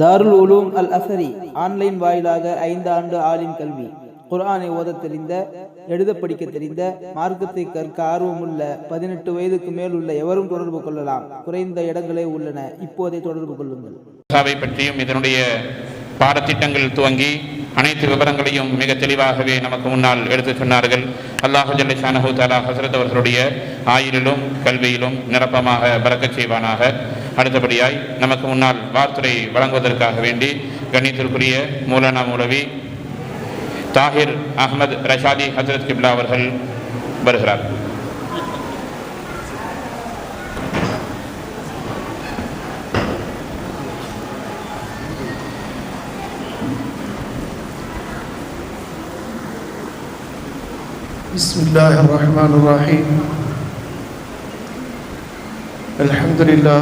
தாருல் உலூம் அல் அசரி online வாயிலாக ஐந்து ஆண்டு ஆலிம் கல்வி. குர்ஆனை ஓத தெரிந்த எழுத படிக்க தெரிந்த மார்க்கத்தை கற்க ஆர்வமுள்ள பதினெட்டு வயதுக்கு மேல் உள்ள எவரும் தொடர்பு கொள்ளலாம். குறைந்த இடங்களே உள்ளன. இப்போதே தொடர்பு கொள்ளுங்கள். பற்றியும் இதனுடைய பாடத்திட்டங்கள் துவங்கி அனைத்து விவரங்களையும் மிக தெளிவாகவே நமக்கு முன்னால் எடுத்துச் சொன்னார்கள். அல்லாஹு ஜல்லி ஷானஹூ தாலா ஹசரத் அவர்களுடைய ஆயுளிலும் கல்வியிலும் நிரப்பமாக பறக்கச் செய்வானாக. அடுத்தபடியாய் நமக்கு முன்னால் வார்த்துரை வழங்குவதற்காக வேண்டி கண்ணியத்திற்குரிய மூலானா மூலவி தாஹிர் அஹ்மத் ரஷாதி ஹசரத் கிப்லா அவர்கள் வருகிறார் بسم الله الرحمن الرحيم الحمد لله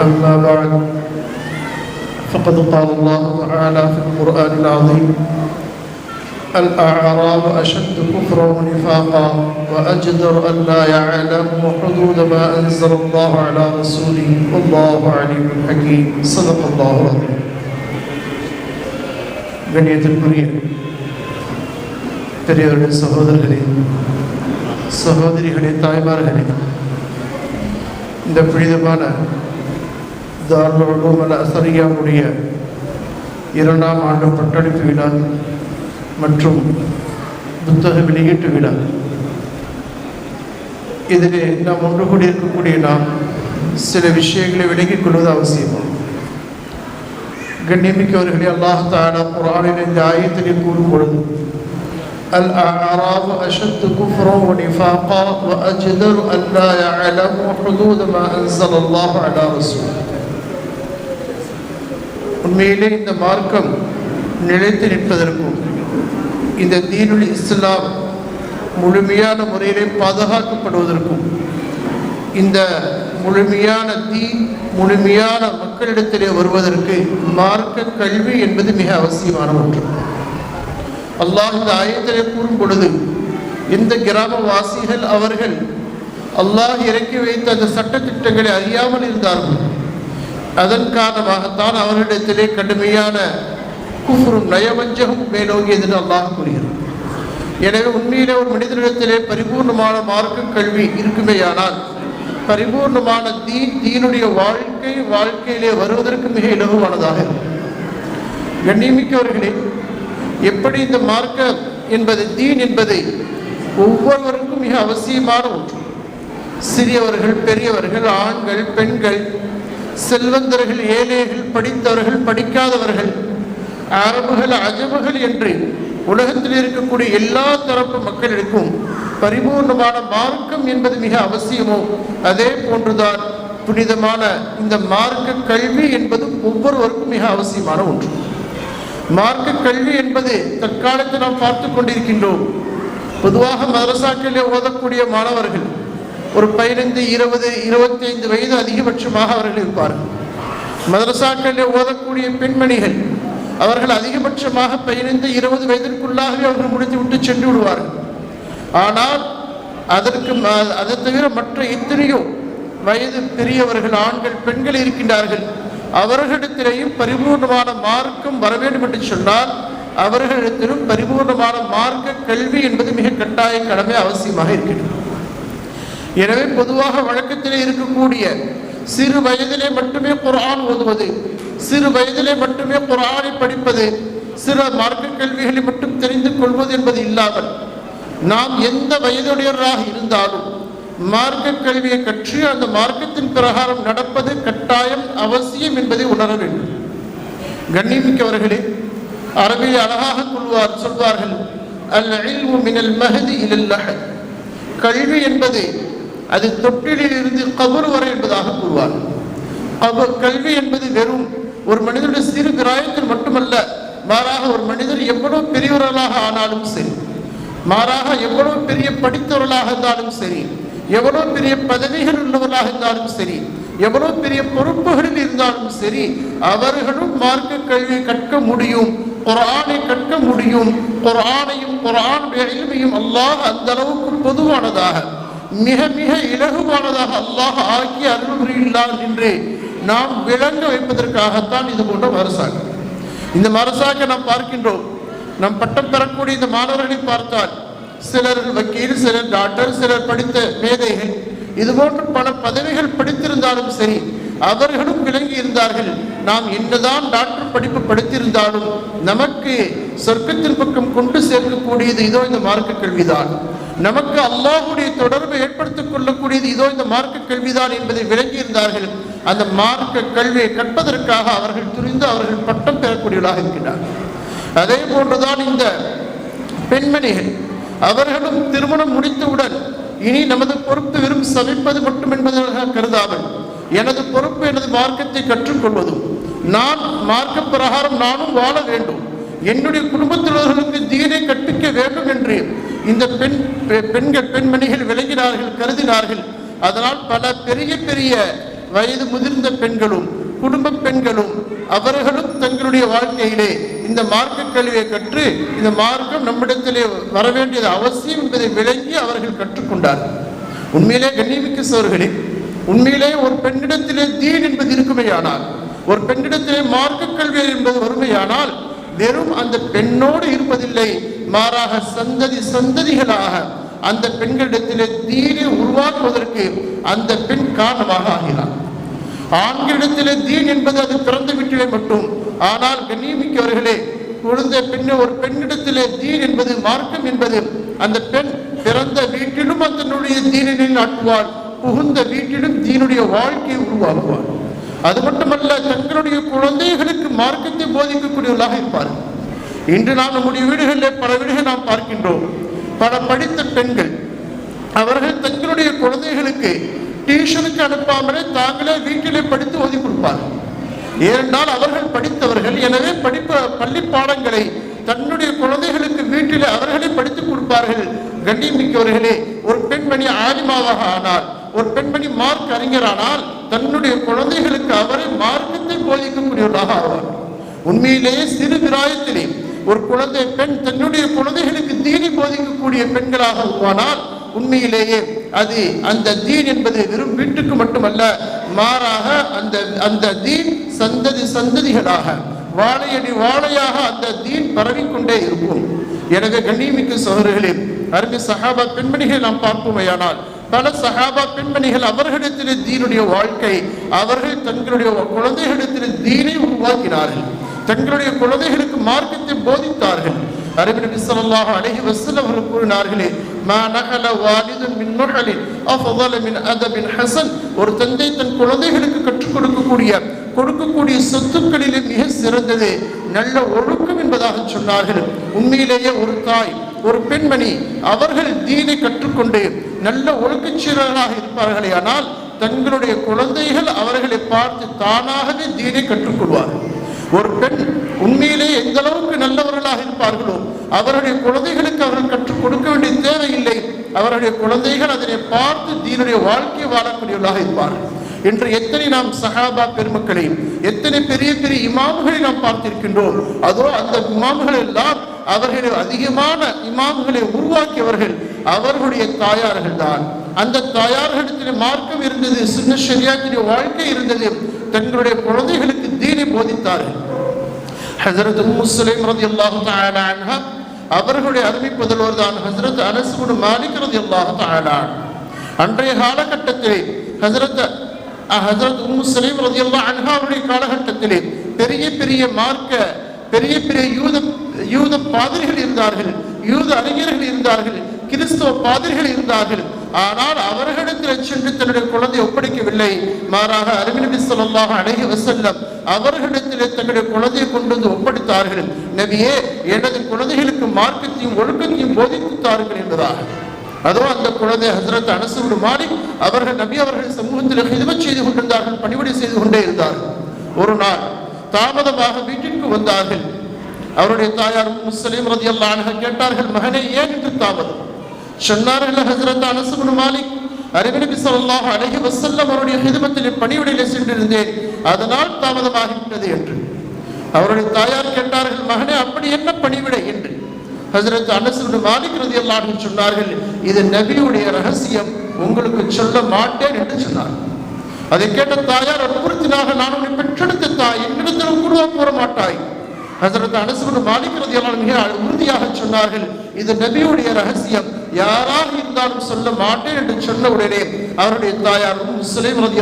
أما بعد فقد قال الله تعالى في القرآن العظيم الأعراب أشد كفرا ونفاقا وأجدر أن لا يعلموا حدود ما أنزل الله على رسوله والله عليم حكيم صدق الله العظيم கண்ணியத்திற்குரிய பெரியவர்களே சகோதரர்களே சகோதரிகளே தாய்மார்களே இந்த புனிதமான தார்மல அசரியாவுடைய இரண்டாம் ஆண்டு பட்டளிப்பு விழா மற்றும் புத்தக வெளியீட்டு விழா இதிலே நாம் ஒன்று கூடியிருக்கக்கூடிய நாம் சில விஷயங்களை விலகிக் கொள்வது அவசியமாகும் கண்ணியமிக்கவர்களே அல்லாஹ் தாலா குரானின் இந்த ஆயத்திலே கூறும் பொழுது அல் அராபு அஷத்து குஃப்ரா ونفاقا وأجدر أن لا يعلموا حدود ما أنزل الله على رسوله உண்மையிலே இந்த மார்க்கம் நிலைத்து நிற்பதற்கும் இந்த தீனுல் இஸ்லாம் முழுமையான முறையிலே பாதுகாக்கப்படுவதற்கும் இந்த முழுமையான தீ முழுமையான மக்களிடத்திலே வருவதற்கு மார்க்க கல்வி என்பது மிக அவசியமான ஒன்று. அல்லாஹ் இந்த ஆயத்திலே கூறும் பொழுது இந்த கிராமவாசிகள் அவர்கள் அல்லாஹ் இறக்கி வைத்த அந்த சட்டத்திட்டங்களை அறியாமல் இருந்தார்கள். அதன் காரணமாகத்தான் அவர்களிடத்திலே கடுமையான குஃபுரும் நயவஞ்சகம் மேலோங்கியது என்று அல்லாஹ் கூறுகிறார் எனவே உண்மையிலே ஒரு மனிதனிடத்திலே பரிபூர்ணமான மார்க்க கல்வி இருக்குமேயானால் பரிபூர்ணமான தீன் தீனுடைய வாழ்க்கை வாழ்க்கையிலே வருவதற்கு மிக இலகுவானதாக இருக்கும். கண்ணியமிக்கவர்களே எப்படி இந்த மார்க்க என்பது தீன் என்பதை ஒவ்வொருவருக்கும் மிக அவசியமான ஒன்று. சிறியவர்கள் பெரியவர்கள் ஆண்கள் பெண்கள் செல்வந்தர்கள் ஏழைகள் படித்தவர்கள் படிக்காதவர்கள் அரபுகள் அஜபுகள் என்று உலகத்தில் இருக்கக்கூடிய எல்லா தரப்பு மக்களுக்கும் பரிபூர்ணமான மார்க்கம் என்பது மிக அவசியமோ? அதே போன்றுதான் புனிதமான இந்த மார்க்க கல்வி என்பது ஒவ்வொருவருக்கும் மிக அவசியமான ஒன்று. மார்க்க கல்வி என்பது தற்காலத்தில் நாம் பார்த்து கொண்டிருக்கின்றோம். பொதுவாக மதரசாக்களில் ஓதக்கூடிய மாணவர்கள் ஒரு பதினைந்து இருபது இருபத்தி ஐந்து வயது அதிகபட்சமாக அவர்கள் இருப்பார்கள் மதரசாக்களில் ஓதக்கூடிய பெண்மணிகள் அவர்கள் அதிகபட்சமாக பதினைந்து இருபது வயதிற்குள்ளாகவே அவர்கள் முடித்து விட்டு சென்று விடுவார்கள். ஆனால் அதற்கு அதை தவிர மற்ற எத்தனையோ வயது பெரியவர்கள் ஆண்கள் பெண்கள் இருக்கின்றார்கள். அவர்களிடத்திலேயும் பரிபூர்ணமான மார்க்கம் வர வேண்டும் என்று சொன்னால் அவர்களிடத்திலும் பரிபூர்ணமான மார்க்க கல்வி என்பது மிக கட்டாய கடமை அவசியமாக இருக்கிறது எனவே பொதுவாக வழக்கத்திலே இருக்கக்கூடிய சிறு வயதிலே மட்டுமே குரான் ஓதுவது சிறு வயதிலே மட்டுமே குரானை படிப்பது சில மார்க்க கல்விகளை மட்டும் தெரிந்து கொள்வது என்பது இல்லாமல் நாம் எந்த வயதுடையவராக இருந்தாலும் மார்க்க கல்வியை கற்று அந்த மார்க்கத்தின் பிரகாரம் நடப்பது கட்டாயம் அவசியம் என்பதை உணர வேண்டும். கண்ணியமிக்கவர்களே அரபில் அழகாக கொள்வார் சொல்வார்கள் அல் இல்மு மினல் மஹதி. கல்வி என்பது அது தொட்டிலில் இருந்து கபர் வரை என்பதாக கூறுவார். கபர் கல்வி என்பது வெறும் ஒரு மனிதனுடைய சிறு கிராயத்தில் மட்டுமல்ல மாறாக ஒரு மனிதர் எவ்வளவு பெரியவர்களாக ஆனாலும் சரி மாறாக எவ்வளவு பெரிய படித்தவர்களாக இருந்தாலும் சரி எவ்வளவு பெரிய பதவிகள் உள்ளவர்களாக இருந்தாலும் சரி எவ்வளவு பெரிய பொறுப்புகளில் இருந்தாலும் சரி அவர்களும் மார்க்க கல்வியை கற்க முடியும் குரானை கற்க முடியும் குரானையும் குரானுடைய எளிமையும் அல்லாஹ் அந்த அளவுக்கு பொதுவானதாக மிக மிக இலகுவானதாக அல்லாஹ் ஆக்கி அருள் என்று நாம் விளங்க வைப்பதற்காகத்தான் இது போன்ற மரசாக இந்த மரசாக நாம் பார்க்கின்றோம். நம் பட்டம் பெறக்கூடிய இந்த மாணவர்களை பார்த்தால் சிலர் வக்கீல் சிலர் டாக்டர் சிலர் படித்த மேதைகள் இது போன்ற பல பதவிகள் படித்திருந்தாலும் சரி அவர்களும் விளங்கி இருந்தார்கள். நாம் என்னதான் டாக்டர் படிப்பு படித்திருந்தாலும் நமக்கு சொர்க்கத்தின் பக்கம் கொண்டு சேர்க்கக்கூடியது இதோ இந்த மார்க்க கல்விதான். நமக்கு அல்லாஹுடைய தொடர்பு ஏற்படுத்திக் கொள்ளக்கூடியது இதோ இந்த மார்க்க கல்விதான் என்பதை விளங்கியிருந்தார்கள். அந்த மார்க்க கல்வியை கற்பதற்காக அவர்கள் துரிந்து அவர்கள் பட்டம் பெறக்கூடியவர்களாக இருக்கிறார்கள் அதே போன்றுதான் இந்த பெண்மணிகள் அவர்களும் திருமணம் முடித்தவுடன் இனி நமது பொறுப்பு வெறும் சமைப்பது மட்டும் என்பதாக கருதாமல் எனது பொறுப்பு எனது மார்க்கத்தை கற்றுக்கொள்வதும் நான் மார்க்க பிரகாரம் நானும் வாழ வேண்டும். என்னுடைய குடும்பத்தினர்களுக்கு தீனை கற்பிக்க வேண்டும் என்று இந்த பெண் பெ- பெண்கள் பெண்மணிகள் விளங்கினார்கள் கருதினார்கள். அதனால் பல பெரிய பெரிய வயது முதிர்ந்த பெண்களும் குடும்ப பெண்களும் அவர்களும் தங்களுடைய வாழ்க்கையிலே இந்த மார்க்க கல்வியை கற்று இந்த மார்க்கம் நம்மிடத்திலே வர வேண்டியது அவசியம் என்பதை விளங்கி அவர்கள் கற்றுக்கொண்டார்கள். உண்மையிலே கண்ணியமிக்க சோர்களே உண்மையிலே ஒரு பெண்ணிடத்திலே தீன் என்பது இருக்குமையானால் ஒரு பெண்ணிடத்திலே மார்க்க கல்வி என்பது வறுமையானால் வெறும் அந்த பெண்ணோடு இருப்பதில்லை மாறாக சந்ததி சந்ததிகளாக அந்த பெண்களிடத்திலே தீனை உருவாக்குவதற்கு அந்த பெண் காரணமாக ஆகிறார் ஆண்களிடத்திலே தீன் என்பது அது பிறந்த வீட்டிலே மட்டும். ஆனால் கண்ணியமிக்கவர்களே குழந்தை பெண்ணு ஒரு பெண்ணிடத்திலே தீன் என்பது மார்க்கம் என்பது அந்த பெண் பிறந்த வீட்டிலும் அதனுடைய தீனினை நாட்டுவாள் புகுந்த வீட்டிலும் தீனுடைய வாழ்க்கையை உருவாக்குவாள். அது மட்டுமல்ல தங்களுடைய குழந்தைகளுக்கு மார்க்கத்தை போதிக்கக்கூடியவர்களாக இருப்பார்கள். இன்று நாம் நம்முடைய வீடுகளில் பல வீடுகள் நாம் பார்க்கின்றோம். பல படித்த பெண்கள் அவர்கள் தங்களுடைய குழந்தைகளுக்கு டியூஷனுக்கு அனுப்பாமலே தாங்களே வீட்டிலே படித்து ஓதி கொடுப்பார்கள். ஏனென்றால் அவர்கள் படித்தவர்கள் எனவே படிப்ப பள்ளி பாடங்களை தன்னுடைய குழந்தைகளுக்கு வீட்டில் அவர்களே படித்துக் கொடுப்பார்கள். கண்ணியமிக்கவர்களே ஒரு பெண்மணி ஆலிமாவாக ஆனால் ஒரு பெண்மணி மார்க் அறிஞரானால் தன்னுடைய குழந்தைகளுக்கு அவரை மார்க்கத்தை போதிக்கக்கூடியவர்களாக ஆவார். உண்மையிலேயே சிறு பிராயத்திலே ஒரு குழந்தை பெண் தன்னுடைய குழந்தைகளுக்கு தீனி போதிக்கக்கூடிய பெண்களாக போனால் உண்மையிலேயே அது அந்த தீன் என்பது வெறும் வீட்டுக்கு மட்டுமல்ல மாறாக அந்த அந்த தீன் சந்ததி சந்ததிகளாக வாழையடி வாழையாக அந்த தீன் பரவிக்கொண்டே இருக்கும். எனவே கண்ணியமிக்க சகோதரர்களே அருமை சஹாபா பெண்மணிகளை நாம் பார்ப்போமையானால் பல சஹாபா பெண்மணிகள் அவர்களிடத்திலே தீனுடைய வாழ்க்கை அவர்கள் தங்களுடைய குழந்தைகளிடத்திலே தீனை உருவாக்கினார்கள். தங்களுடைய குழந்தைகளுக்கு மார்க்கத்தை போதித்தார்கள். அரபி நபி ஸல்லல்லாஹு அலைஹி வஸல்லம் அவர்கள் கூறினார்களே மா நகல வாலிதுன் மின் நுஹலின் அஃதல மின் அதபின் ஹசன். ஒரு தந்தை தன் குழந்தைகளுக்கு கற்றுக் கொடுக்கக்கூடிய கொடுக்கக்கூடிய சொத்துக்களிலே மிக சிறந்தது நல்ல ஒழுக்கம் என்பதாக சொன்னார்கள். உண்மையிலேயே ஒரு தாய் ஒரு பெண்மணி அவர்கள் தீனை கற்றுக்கொண்டு நல்ல ஒழுக்கச்சீரர்களாக இருப்பார்களே ஆனால் தங்களுடைய குழந்தைகள் அவர்களை பார்த்து தானாகவே தீனை கற்றுக்கொள்வார்கள். ஒரு பெண் உண்மையிலே எந்த அளவுக்கு நல்லவர்களாக இருப்பார்களோ அவருடைய குழந்தைகளுக்கு அவர்கள் கற்றுக் கொடுக்க வேண்டிய தேவையில்லை. அவருடைய குழந்தைகள் அதனை பார்த்து தீனுடைய வாழ்க்கை வாழக்கூடியவர்களாக இருப்பார்கள். இன்று எத்தனை நாம் சஹாபா பெருமக்களை எத்தனை பெரிய பெரிய இமாம்களை நாம் பார்த்திருக்கின்றோம். அதோ அந்த இமாம்கள் எல்லாம் அவர்களை அதிகமான இமாம்களை உருவாக்கியவர்கள். அவர்களுடைய தாயார்கள் தான் அந்த தாயார்களிடத்தில் மார்க்கம் இருந்தது சின்ன ஷரியாத்தினுடைய வாழ்க்கை இருந்தது. தங்களுடைய குழந்தைகளுக்கு தீனை போதித்தார்கள் ஹசரத் முஸ்லிம் ரதி அல்லாஹு தஆலா அன்ஹா அவர்களுடைய அருமை புதல்வர் தான் ஹசரத் அனசுடு மாலிக் ரதி அல்லாஹு அன்ஹு. அன்றைய காலகட்டத்தில் ஹசரத் ஹசரத் உம் சுலைம் ரலியல்லாஹு அன்ஹா அவருடைய காலகட்டத்திலே பெரிய பெரிய மார்க்க பெரிய பெரிய யூத யூத பாதிரிகள் இருந்தார்கள் யூத அறிஞர்கள் இருந்தார்கள் கிறிஸ்தவ பாதிரிகள் இருந்தார்கள் ஆனால் அவர்களிடத்தில் சென்று தன்னுடைய குழந்தை ஒப்படைக்கவில்லை. மாறாக அருமை சொல்லாக அழகி வசல்லம் அவர்களிடத்திலே தன்னுடைய குழந்தையை கொண்டு வந்து ஒப்படைத்தார்கள். நபியே எனது குழந்தைகளுக்கு மார்க்கத்தையும் ஒழுக்கத்தையும் போதித்து தாருங்கள் என்பதாக. அதோ அந்த குழந்தை ஹசரத் அனசுடு மாறி அவர்கள் நபி அவர்கள் சமூகத்தில் ஹிதமத் செய்து கொண்டிருந்தார்கள் பணிவிடை செய்து கொண்டே இருந்தார்கள். ஒரு நாள் தாமதமாக வீட்டிற்கு வந்தார்கள். அவருடைய தாயார் முஸ்லீம் ரதி அல்லாஹ் கேட்டார்கள் மகனே ஏன் என்று தாமதம்? சொன்னார்கள் ஹசரத் அனசுபுன் மாலிக். அறிவினபி ஸல்லல்லாஹு அழகி வசல்லம் அவருடைய ஹிதமத்தில் பணிவிடையிலே சென்றிருந்தேன். அதனால் தாமதமாகிவிட்டது என்று. அவருடைய தாயார் கேட்டார்கள் மகனே அப்படி என்ன பணிவிடை? என்று. ஹசரத் அனசுபுன் மாலிக் ரதி அல்லாஹ் சொன்னார்கள் இது நபியுடைய ரகசியம். உங்களுக்கு சொல்ல மாட்டேன் என்று சொன்னார். அதை கேட்ட தாயார் வற்புறுத்தினாக நான் உன்னை பெற்றெடுத்த தாய் என்னிடத்திலும் கூட கூற மாட்டாய். ஹசரத் அனசுபன் மாலிக்கிறது எல்லாம் மிக உறுதியாக சொன்னார்கள் இது நபியுடைய ரகசியம். யாராக இருந்தாலும் சொல்ல மாட்டேன் என்று சொன்ன உடனே அவருடைய தாயார் முஸ்லிம் ரதி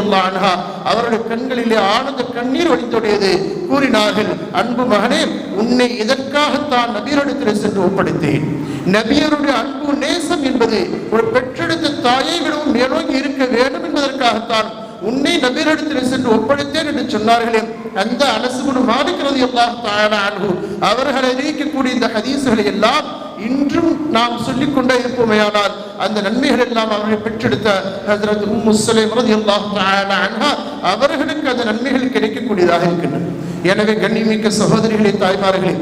அவருடைய கண்களிலே ஆனந்த கண்ணீர் வழித்தொடையது கூறினார்கள் அன்பு மகனே உன்னை இதற்காகத்தான் நபியரிடத்தில் சென்று ஒப்படைத்தேன்? நபியருடைய அன்பு நேசம் என்பது ஒரு பெற்றெடுத்த தாயை விடவும் மேலோங்கி இருக்க வேண்டும் என்பதற்காகத்தான் உன்னை நபீரிடத்தில் சென்று ஒப்படைத்தேன் என்று சொன்னார்களே. அந்த அனசுகுணு மாலிக்கிறது எல்லாம் தாயானு அவர்கள் அறிவிக்கக்கூடிய இந்த ஹதீசுகளை எல்லாம் இன்றும் நாம் சொல்லிக் கொண்டே இருப்போமையானால் அந்த நன்மைகள் எல்லாம் அவர்கள் பெற்றெடுத்த ஹஜரத் முஸ்லிம் அவர்களுக்கு அந்த நன்மைகள் கிடைக்கக்கூடியதாக இருக்கின்றன. எனவே கண்ணிமிக்க சகோதரிகளே தாய்மார்களே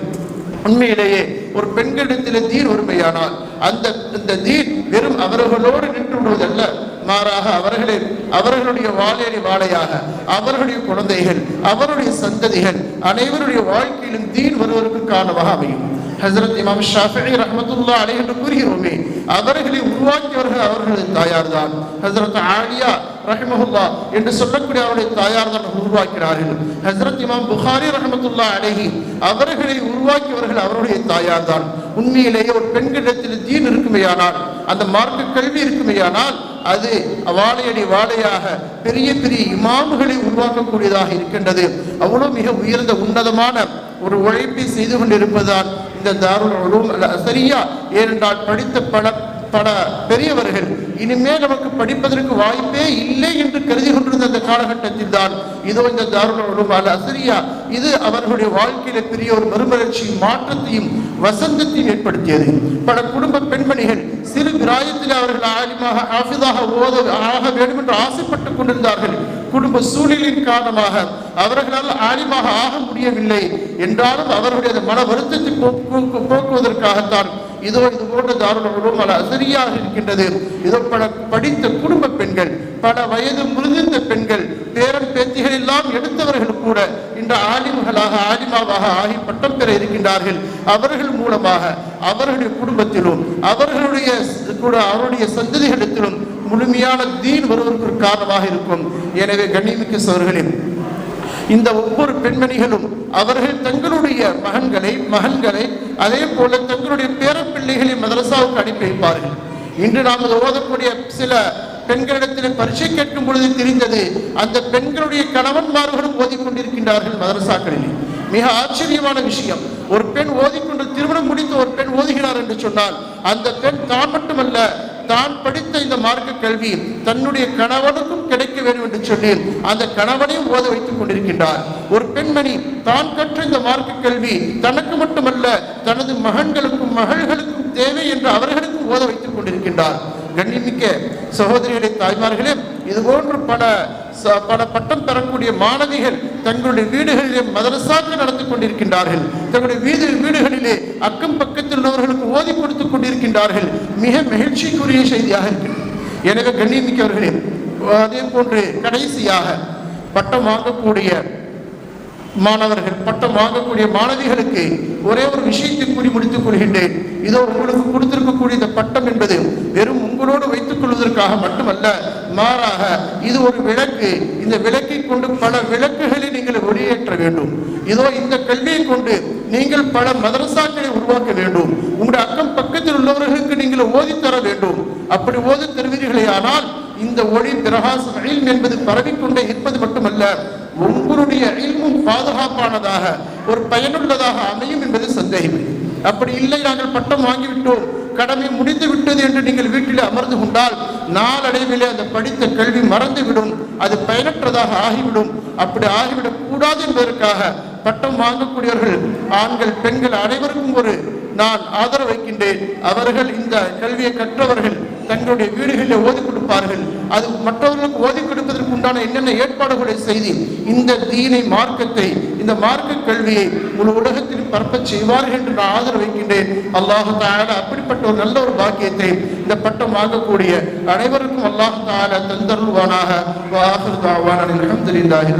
உண்மையிலேயே ஒரு பெண்களிடத்தில் தீர் ஒருமையானால் அந்த இந்த தீர் வெறும் அவர்களோடு நின்று விடுவதல்ல மாறாக அவர்களே அவர்களுடைய வாழையடி வாழையாக அவர்களுடைய குழந்தைகள் அவருடைய சந்ததிகள் அனைவருடைய வாழ்க்கையிலும் தீன் வருவதற்கு காரணமாக அமையும். ஹசரத் இமாம் ஷாஃபி ரஹமத்துல்லா அலை என்று கூறுகிறோமே அவர்களை உருவாக்கியவர்கள் அவர்களது தாயார் தான் ஹசரத் ஆலியா ரஹமஹுல்லா என்று சொல்லக்கூடிய அவருடைய தாயார் தான் உருவாக்கிறார்கள் ஹசரத் இமாம் புகாரி ரஹமத்துல்லா அலஹி அவர்களை உருவாக்கியவர்கள் அவருடைய தாயார் தான் உண்மையிலேயே ஒரு பெண்களிடத்தில் தீன் இருக்குமையானால் அந்த மார்க்க கல்வி இருக்குமையானால் அது வாழையடி வாழையாக பெரிய பெரிய இமாம்களை உருவாக்கக்கூடியதாக இருக்கின்றது. அவ்வளவு மிக உயர்ந்த உன்னதமான ஒரு உழைப்பை செய்து கொண்டிருப்பதுதான் இந்த தாருல் உலூம் அல் அசரியா ஏனென்றால் படித்த பல பல பெரியவர்கள். இனிமேல் நமக்கு படிப்பதற்கு வாய்ப்பே இல்லை என்று கருதி கொண்டிருந்த அந்த காலகட்டத்தில் தான். இதோ இந்த தாருல் உலூம் அல் அசரியா. இது அவர்களுடைய வாழ்க்கையில பெரிய ஒரு மறுமலர்ச்சியும் மாற்றத்தையும் வசந்தத்தையும் ஏற்படுத்தியது. பல குடும்ப பெண்மணிகள் சிறு கிராயத்தில் அவர்கள் ஆலிமாக ஆஃபிதாக ஓத ஆக வேண்டும் என்று ஆசைப்பட்டுக் கொண்டிருந்தார்கள். குடும்ப சூழலின் காரணமாக அவர்களால் ஆலிமாக ஆக முடியவில்லை. என்றாலும் அவர்களுடைய மன வருத்தத்தை போக்கு- போக்குவதற்காகத்தான் இதோ இது போன்ற தாருணங்களும் பல அசரியாக இருக்கின்றது. இதோ பல படித்த குடும்ப பெண்கள் பல வயது முதிர்ந்த பெண்கள் பேரன் பேத்திகள் எல்லாம் எடுத்தவர்கள் கூட இன்று ஆலிம்களாக ஆலிமாவாக ஆகி பட்டம் பெற இருக்கின்றார்கள். அவர்கள் மூலமாக அவர்களுடைய குடும்பத்திலும் அவர்களுடைய கூட அவருடைய சந்ததிகளிடத்திலும் முழுமையான தீன் வருவதற்கு ஒரு காரணமாக இருக்கும். எனவே கண்ணிமிக்க சோர்களே இந்த ஒவ்வொரு பெண்மணிகளும் அவர்கள் தங்களுடைய மகன்களை மகன்களை அதே போல தங்களுடைய பேரப்பிள்ளைகளை மதரசாவுக்கு அனுப்பி வைப்பார்கள். இன்று நாம் ஓதக்கூடிய சில பெண்களிடத்தில் பரிசை கேட்கும் பொழுது தெரிந்தது அந்த பெண்களுடைய கணவன்மார்களும் ஓதிக்கொண்டிருக்கின்றார்கள் மதரசாக்களில். மிக ஆச்சரியமான விஷயம். ஒரு பெண் ஓதிக்கொண்டு திருமணம் முடித்து ஒரு பெண் ஓதுகிறார் என்று சொன்னால் அந்த பெண் தான் மட்டுமல்ல தான் படித்த இந்த மார்க்க கல்வி தன்னுடைய கணவனுக்கும் கிடைக்க வேண்டும் என்று சொல்லி அந்த கணவனையும் ஓத வைத்துக் கொண்டிருக்கின்றார். ஒரு பெண்மணி தான் கற்ற இந்த மார்க்க கல்வி தனக்கு மட்டுமல்ல தனது மகன்களுக்கும் மகள்களுக்கும் தேவை என்று அவர்களுக்கும் ஓத வைத்துக் கொண்டிருக்கின்றார். கண்ணிமிக்க சகோதரிகளே தாய்மார்களே இது போன்று பல ச- பல பட்டம் பெறக்கூடிய மாணவிகள் தங்களுடைய வீடுகளிலே மதரசாக்கள் நடத்தி கொண்டிருக்கின்றார்கள். தங்களுடைய வீடு வீடுகளிலே அக்கம் பக்கத்தில் உள்ளவர்களுக்கு ஓதி கொடுத்துக் கொண்டிருக்கின்றார்கள். மிக மகிழ்ச்சிக்குரிய செய்தியாக இருக்கிறது. எனவே கண்ணியமிக்கவர்களே அதே போன்று கடைசியாக பட்டம் வாங்கக்கூடிய மாணவர்கள் பட்டம் வாங்கக்கூடிய மாணவிகளுக்கு ஒரே ஒரு விஷயத்தை கூறி முடித்துக் கொள்கின்றேன். இதோ உங்களுக்கு கொடுத்திருக்கக்கூடிய இந்த பட்டம் என்பது வெறும் உங்களோடு வைத்துக் கொள்வதற்காக மட்டுமல்ல மாறாக இது ஒரு விளக்கு. இந்த விளக்கை கொண்டு பல விளக்குகளை நீங்கள் ஒளியேற்ற வேண்டும். இதோ இந்த கல்வியை கொண்டு நீங்கள் பல மதரசாக்களை உருவாக்க வேண்டும். உங்களுடைய அக்கம் பக்கத்தில் உள்ளவர்களுக்கு நீங்கள் ஓதி தர வேண்டும். அப்படி ஓதி தருவீர்களே ஆனால் இந்த ஒளி பிரகாசம் என்பது பரவிக்கொண்டே இருப்பது மட்டுமல்ல. உங்களுடைய இல்மும் பாதுகாப்பானதாக ஒரு பயனுள்ளதாக அமையும் என்பது சந்தேகமில்லை அப்படி இல்லை நாங்கள் பட்டம் வாங்கிவிட்டோம் கடமை முடிந்து விட்டது என்று நீங்கள் வீட்டில் அமர்ந்து கொண்டால் நாளடைவிலே அந்த படித்த கல்வி மறந்துவிடும் அது பயனற்றதாக ஆகிவிடும். அப்படி ஆகிவிடக் கூடாது என்பதற்காக பட்டம் வாங்கக்கூடியவர்கள் ஆண்கள் பெண்கள் அனைவருக்கும் ஒரு நான் ஆதரவு வைக்கின்றேன். அவர்கள் இந்த கல்வியை கற்றவர்கள் தங்களுடைய வீடுகளில் ஓதி கொடுப்பார்கள். அது மற்றவர்களுக்கு ஓதி கொடுப்பதற்கு உண்டான என்னென்ன ஏற்பாடுகளை செய்து இந்த தீனை மார்க்கத்தை இந்த மார்க்க கல்வியை முழு உலகத்தில் பரப்ப செய்வார்கள் என்று நான் ஆதரவு வைக்கின்றேன். அல்லாஹு அப்படிப்பட்ட ஒரு நல்ல ஒரு பாக்கியத்தை இந்த பட்டம் வாங்கக்கூடிய அனைவருக்கும் அல்லாஹு தால தந்தருள்வானாக. வாஹிர் தாவான அல்ஹம்துலில்லாஹி